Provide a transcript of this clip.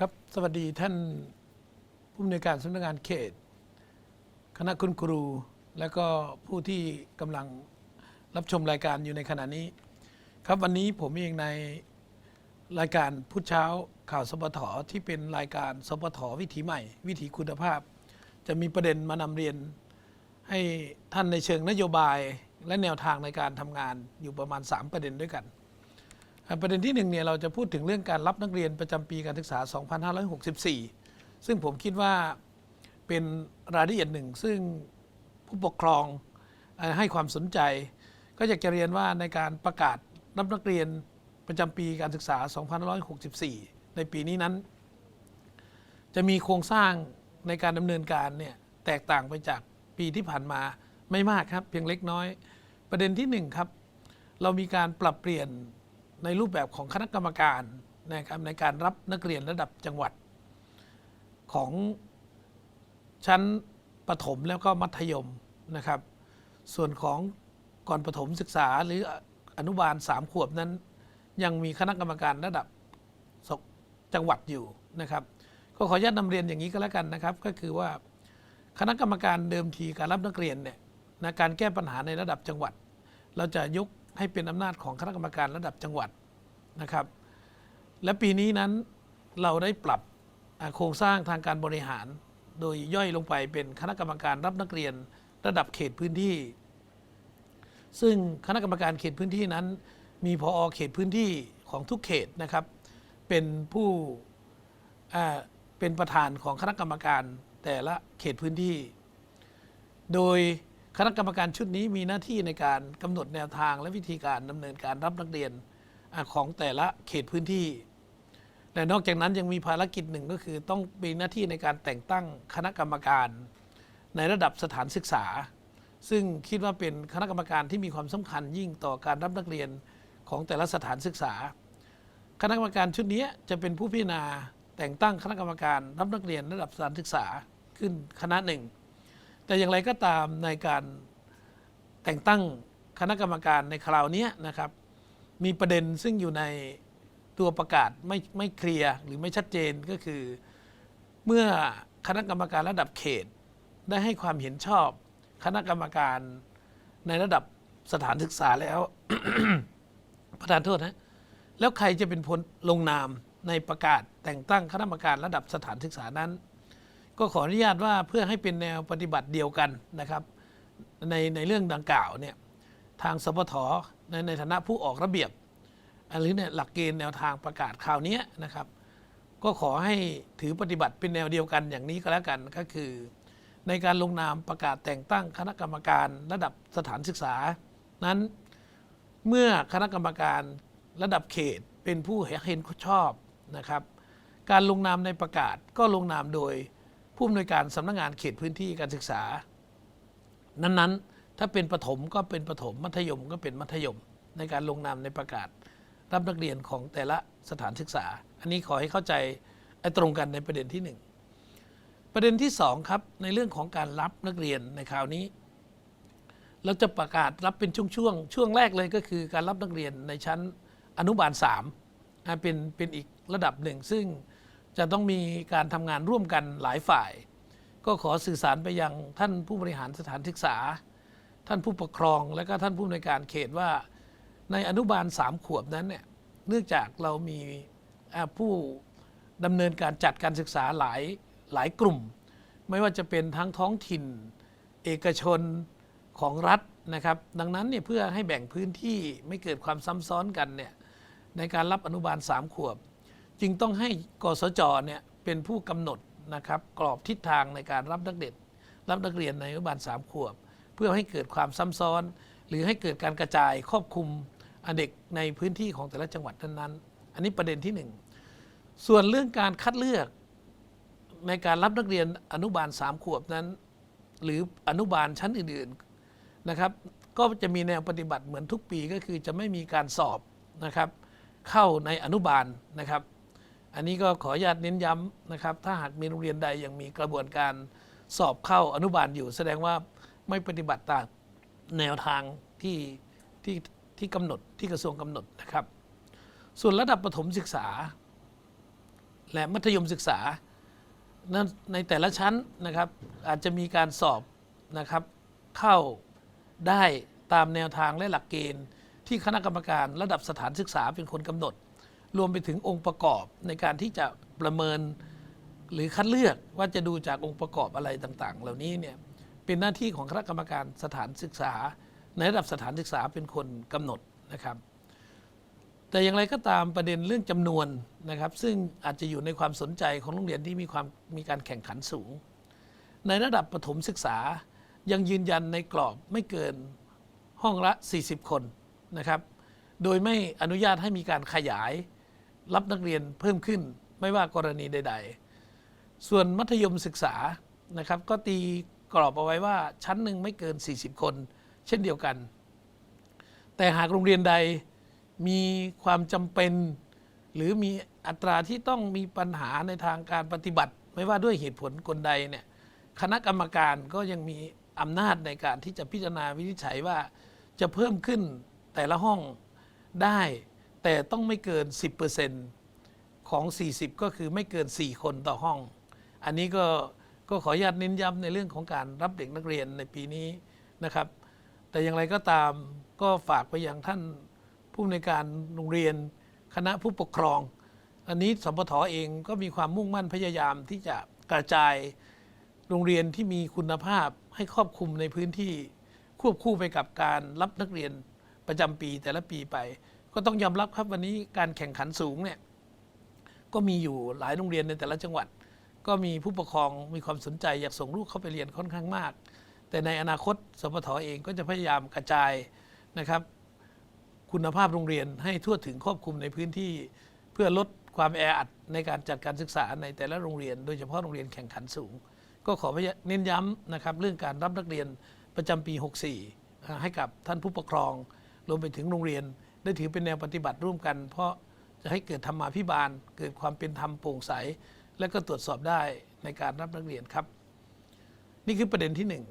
ครับ สวัสดีท่านผู้อำนวยการสำนักงานเขต คณะคุณครู และก็ผู้ที่กำลังรับชมรายการอยู่ในขณะนี้ ครับวันนี้ผมเองในรายการพุทธเช้าข่าวสปทที่เป็นรายการสปทวิถีใหม่ วิถีคุณภาพ จะมีประเด็นมานำเรียน ให้ท่านในเชิงนโยบายและแนวทางในการทำงานอยู่ประมาณ 3 ประเด็นด้วยกัน ประเด็นที่หนึ่งเนี่ยเราจะพูดถึงเรื่องการรับนักเรียนประจำปีการศึกษา 2564 ซึ่งผมคิดว่าเป็นรายละเอียดหนึ่ง ซึ่งผู้ปกครองให้ความสนใจ ก็อยากจะเรียนว่าในการประกาศรับนักเรียนประจำปีการศึกษา 2564 ในปีนี้นั้น จะมีโครงสร้างในการดำเนินการเนี่ยแตกต่างไปจากปีที่ผ่านมาไม่มากครับ เพียงเล็กน้อย ประเด็นที่หนึ่งครับเรามีการปรับเปลี่ยน ในรูปแบบของคณะกรรมการนะครับในการรับนักเรียนระดับจังหวัด ของชั้นประถมแล้วก็มัธยมนะครับ ส่วนของก่อนประถมศึกษาหรืออนุบาลสามขวบนั้น ยังมีคณะกรรมการระดับจังหวัดอยู่นะครับ ก็ขออนุญาตนำเรียนอย่างนี้ก็แล้วกันนะครับ ก็คือว่าคณะกรรมการเดิมทีการรับนักเรียนเนี่ยนะการแก้ปัญหาในระดับจังหวัด เราจะยกให้เป็นอำนาจของคณะกรรมการระดับจังหวัด นะครับ และปีนี้นั้นเราได้ปรับโครงสร้างทางการบริหาร โดยย่อยลงไปเป็นคณะกรรมการรับนักเรียนระดับเขตพื้นที่ ซึ่งคณะกรรมการเขตพื้นที่นั้น มีพอเขตพื้นที่ของทุกเขตนะครับ เป็นผู้เป็นประธานของคณะกรรมการแต่ละเขตพื้นที่ โดยคณะกรรมการชุดนี้มีหน้าที่ในการกำหนดแนวทางและวิธีการดำเนินการรับนักเรียน ของแต่ละเขตพื้นที่ และนอกจากนั้นยังมีภารกิจหนึ่งก็คือต้องมีหน้าที่ในการแต่งตั้งคณะกรรมการในระดับสถานศึกษา ซึ่งคิดว่าเป็นคณะกรรมการที่มีความสำคัญยิ่งต่อการรับนักเรียนของแต่ละสถานศึกษา คณะกรรมการชุดนี้จะเป็นผู้พิจารณาแต่งตั้งคณะกรรมการรับนักเรียนระดับสถานศึกษาขึ้นคณะหนึ่ง แต่อย่างไรก็ตามในการแต่งตั้งคณะกรรมการในคราวนี้นะครับ มีประเด็นซึ่งอยู่ในตัวประกาศไม่ไม่เคลียร์หรือไม่ชัดเจนก็คือ เมื่อคณะกรรมการระดับเขต ได้ให้ความเห็นชอบคณะกรรมการในระดับสถานศึกษาแล้ว ประธานโทษนะแล้วใครจะเป็นผลลงนามในประกาศแต่งตั้งคณะกรรมการระดับสถานศึกษานั้น ก็ขออนุญาตว่าเพื่อให้เป็นแนวปฏิบัติเดียวกันนะครับ ในในเรื่องดังกล่าวเนี่ยทางสปท ในในฐานะผู้ออกระเบียบหรือเนี่ยหลักเกณฑ์แนวทางประกาศคราวนี้นะครับ ก็ขอให้ถือปฏิบัติเป็นแนวเดียวกันอย่างนี้ก็แล้วกันก็คือ ในการลงนามประกาศแต่งตั้งคณะกรรมการระดับสถานศึกษา นั้นเมื่อคณะกรรมการระดับเขตเป็นผู้เห็นชอบนะครับ การลงนามในประกาศก็ลงนามโดยผู้อำนวยการสำนักงานเขตพื้นที่การศึกษา นั้นๆ ถ้าเป็นประถมก็เป็นประถมมัธยมก็เป็นมัธยม ในการลงนามในประกาศ รับนักเรียนของแต่ละสถานศึกษา อันนี้ขอให้เข้าใจตรงกันในประเด็นที่หนึ่งประเด็นที่สองครับในเรื่องของการรับนักเรียนในคราวนี้ เราจะประกาศรับเป็นช่วงๆช่วงแรกเลยก็คือ การรับนักเรียนในชั้นอนุบาล3อ่าเป็นเป็นอีกระดับหนึ่ง ซึ่งจะต้องมีการทำงานร่วมกันหลายฝ่าย ก็ขอสื่อสารไปยังท่านผู้บริหารสถานศึกษา ท่านผู้ปกครองและก็ท่านผู้อำนวยการเขตว่า ในอนุบาลสามขวบนั้นเนี่ยเนื่องจากเรามีผู้ดำเนินการจัดการศึกษาหลายหลายกลุ่ม ไม่ว่าจะเป็นทั้งท้องถิ่น เอกชนของรัฐนะครับ ดังนั้นเนี่ยเพื่อให้แบ่งพื้นที่ไม่เกิดความซ้ำซ้อนกันเนี่ยในการรับอนุบาลสามขวบ จึงต้องให้กสจเนี่ยเป็นผู้กำหนดนะครับกรอบทิศทางในการรับนักเด็กรับนักเรียนในอนุบาลสามขวบ เพื่อให้เกิดความซ้ำซ้อน หรือให้เกิดการกระจายครอบคลุมเด็กในพื้นที่ของแต่ละจังหวัดนั้นๆ อันนี้ประเด็นที่หนึ่งส่วนเรื่องการคัดเลือกในการรับนักเรียนอนุบาลสามขวบนั้น หรืออนุบาลชั้นอื่นๆนะครับ ก็จะมีแนวปฏิบัติเหมือนทุกปีก็คือจะไม่มีการสอบนะครับ เข้าในอนุบาลนะครับ อันนี้ก็ขออนุญาตเน้นย้ำนะครับ ถ้าหากมีโรงเรียนใดยังมีกระบวนการสอบเข้าอนุบาลอยู่ แสดงว่า ไม่ปฏิบัติตามแนวทางที่ที่ที่กำหนดที่กระทรวงกำหนดนะครับ ส่วนระดับประถมศึกษา และมัธยมศึกษา ในแต่ละชั้นนะครับ อาจจะมีการสอบนะครับ เข้าได้ตามแนวทางและหลักเกณฑ์ ที่คณะกรรมการระดับสถานศึกษาเป็นคนกำหนด รวมไปถึงองค์ประกอบในการที่จะประเมินหรือคัดเลือกว่าจะดูจากองค์ประกอบอะไรต่าง ๆ เหล่านี้เนี่ย เป็นหน้าที่ของคณะกรรมการสถานศึกษา ในระดับสถานศึกษาเป็นคนกำหนดนะครับ แต่อย่างไรก็ตามประเด็นเรื่องจำนวนนะครับ ซึ่งอาจจะอยู่ในความสนใจของโรงเรียนที่มีความมีการแข่งขันสูง ในระดับประถมศึกษายังยืนยันในกรอบไม่เกินห้องละ 40 คนนะครับ โดยไม่อนุญาตให้มีการขยายรับนักเรียนเพิ่มขึ้นไม่ว่ากรณีใด ๆ ส่วนมัธยมศึกษานะครับ ก็ตี กรอบเอาไว้ว่าชั้นหนึ่งไม่เกิน 40 คน เช่นเดียวกัน แต่หากโรงเรียนใดมีความจำเป็น หรือมีอัตราที่ต้องมีปัญหาในทางการปฏิบัติ ไม่ว่าด้วยเหตุผลกลใดเนี่ยคณะกรรมการก็ยังมีอำนาจในการที่จะพิจารณาวินิจฉัยว่าจะเพิ่มขึ้นแต่ละห้องได้ แต่ต้องไม่เกิน 10%ของ 40 ก็คือไม่เกิน 4 คนต่อห้อง อันนี้ก็ ก็ขออนุญาตเน้นย้ำในเรื่องของการรับเด็กนักเรียนในปีนี้นะครับ แต่อย่างไรก็ตามก็ฝากไปยังท่านผู้อำนวยการโรงเรียนคณะผู้ปกครอง อันนี้สปทเองก็มีความมุ่งมั่นพยายามที่จะกระจายโรงเรียนที่มีคุณภาพให้ครอบคลุมในพื้นที่ควบคู่ไปกับการรับนักเรียนประจำปีแต่ละปีไป ก็ต้องยอมรับครับวันนี้การแข่งขันสูงเนี่ยก็มีอยู่หลายโรงเรียนในแต่ละจังหวัด ก็มีผู้ปกครองมีความสนใจอยากส่งลูกเข้าไปเรียนค่อนข้างมาก แต่ในอนาคตสปทเองก็จะพยายามกระจายนะครับ คุณภาพโรงเรียนให้ทั่วถึงครอบคลุมในพื้นที่ เพื่อลดความแออัดในการจัดการศึกษาในแต่ละโรงเรียน โดยเฉพาะโรงเรียนแข่งขันสูง ก็ขอเน้นย้ำนะครับเรื่องการรับนักเรียนประจำปี 64 ให้กับท่านผู้ปกครองรวมไปถึงโรงเรียน ได้ถือเป็นแนวปฏิบัติร่วมกัน เพราะจะให้เกิดธรรมาภิบาล เกิดความเป็นธรรมโปร่งใส และก็ตรวจสอบได้ในการรับนักเรียนครับ นี่คือประเด็นที่หนึ่ง